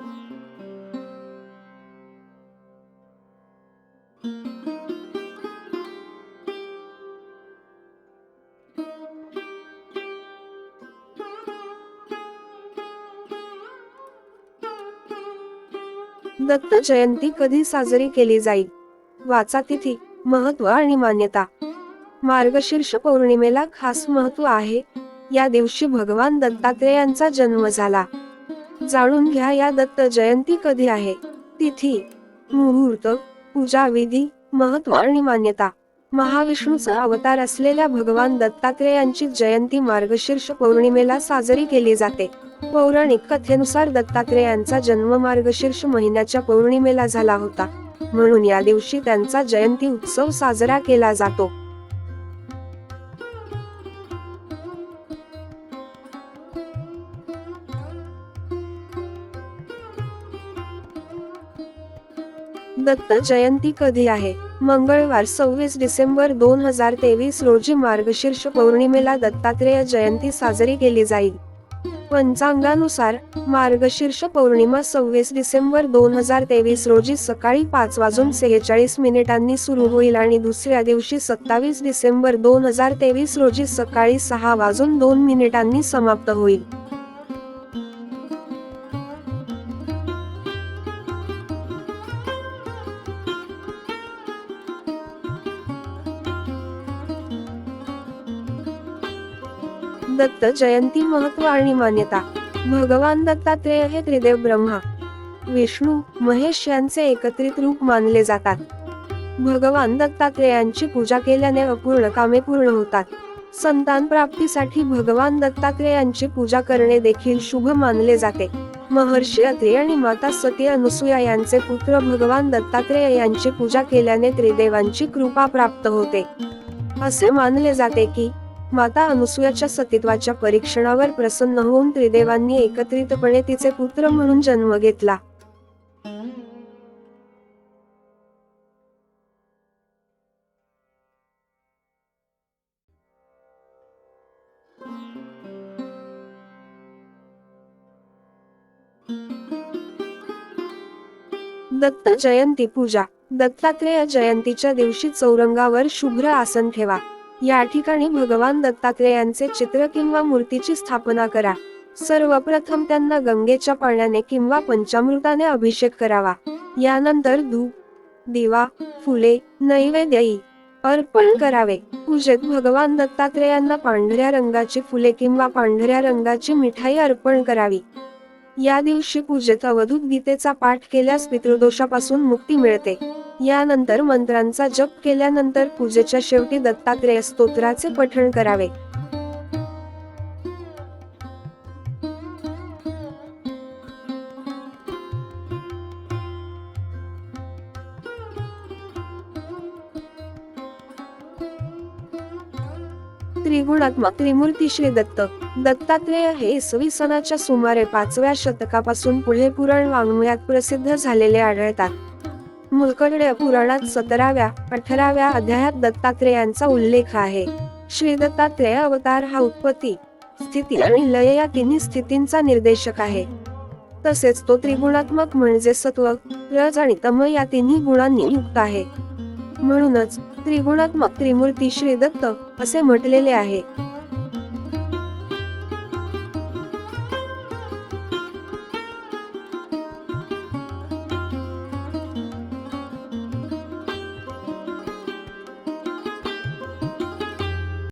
दत्त जयंती कधी साजरी केली जाईल वाचा तिथी महत्त्व आणि मान्यता. मार्गशीर्ष पौर्णिमेला खास महत्त्व आहे. या दिवशी भगवान दत्तात्रेयांचा जन्म झाला. जाणून घ्या या दत्त जयंती कधी आहे? तिथी मुहूर्त पूजा विधी महत्त्व आणि मान्यता. महाविष्णूचा अवतार असलेल्या भगवान दत्तात्रेयांची जयंती मार्गशीर्ष पौर्णिमेला साजरी केली जाते. पौराणिक कथेनुसार दत्तात्रेयांचा जन्म मार्गशीर्ष महिन्याच्या पौर्णिमेला झाला होता. म्हणून या दिवशी त्यांचा जयंती उत्सव साजरा केला जातो. दत्त जयंती कधी आहे? मंगळवार सव्वीस डिसेंबर दोन हजार तेवीस रोजी मार्गशीर्ष पौर्णिमेला दत्तात्रेय जयंती साजरी केली जाईल. पंचांगानुसार मार्गशीर्ष पौर्णिमा सव्वीस डिसेंबर दोन हजार तेवीस रोजी सकाळी पाच वाजून सेहेचाळीस मिनिटांनी सुरू होईल आणि दुसऱ्या दिवशी सत्तावीस डिसेंबर दोन हजार तेवीस रोजी सकाळी सहा वाजून दोन मिनिटांनी समाप्त होईल. दत्त जयंती महत्त्व आणि मान्यता. भगवान दत्तात्रेय हे त्रिदेव ब्रह्मा. विष्णू महेश यांचे एकत्रित रूप मानले जातात. भगवान दत्तात्रेयांची पूजा केल्याने अपूर्ण कामे पूर्ण होतात. संतान प्राप्तीसाठी भगवान दत्तात्रेयांची पूजा करणे देखील शुभ मानले जाते. महर्षी अत्रे आणि माता सती अनुसूया यांचे पुत्र भगवान दत्तात्रेय यांची पूजा केल्याने त्रिदेवांची कृपा प्राप्त होते. असे मानले जाते की माता अनुसूयाच्या सतीत्वाच्या परीक्षणावर प्रसन्न होऊन त्रिदेवांनी एकत्रितपणे तिचे पुत्र म्हणून जन्म घेतला. दत्त जयंती पूजा. दत्तात्रेय जयंतीच्या दिवशी चौरंगावर शुभ्र आसन ठेवा. या ठिकाणी भगवान दत्तात्रेयांचे चित्र किंवा मूर्तीची स्थापना करा. सर्वप्रथम त्यांना गंगेच्या पाण्याने किंवा पंचामृताने अभिषेक करावा. यानंतर धूप दिवा फुले नैवेद्यई अर्पण करावे. पूजेत भगवान दत्तात्रेयांना पांढऱ्या रंगाची फुले किंवा पांढऱ्या रंगाची मिठाई अर्पण करावी. या दिवशी पूजेत अवधूत गीतेचा पाठ केल्यास पितृदोषापासून मुक्ती मिळते. यानंतर मंत्रांचा जप केल्यानंतर पूजेच्या शेवटी दत्तात्रेय स्तोत्राचे पठण करावे. त्रिगुणात्मक त्रिमूर्ती श्री दत्त. दत्तात्रेय हे इसवी सणाच्या सुमारे पाचव्या शतकापासून पुढे पुराण वाङ्मयात प्रसिद्ध झालेले आढळतात. मुलकडे पुराणात सतराव्या अठराव्या अध्यायात दत्तात्रेयांचा उल्लेख आहे. श्री दत्तात्रेय अवतार हा उत्पत्ती स्थिती आणि लय या तिन्ही स्थितींचा निर्देशक आहे. तसेच तो त्रिगुणात्मक म्हणजे सत्व रज आणि तम या तिन्ही गुणांनी युक्त आहे. म्हणूनच त्रिगुणात्मक त्रिमूर्ती श्री दत्त असे म्हटलेले आहे.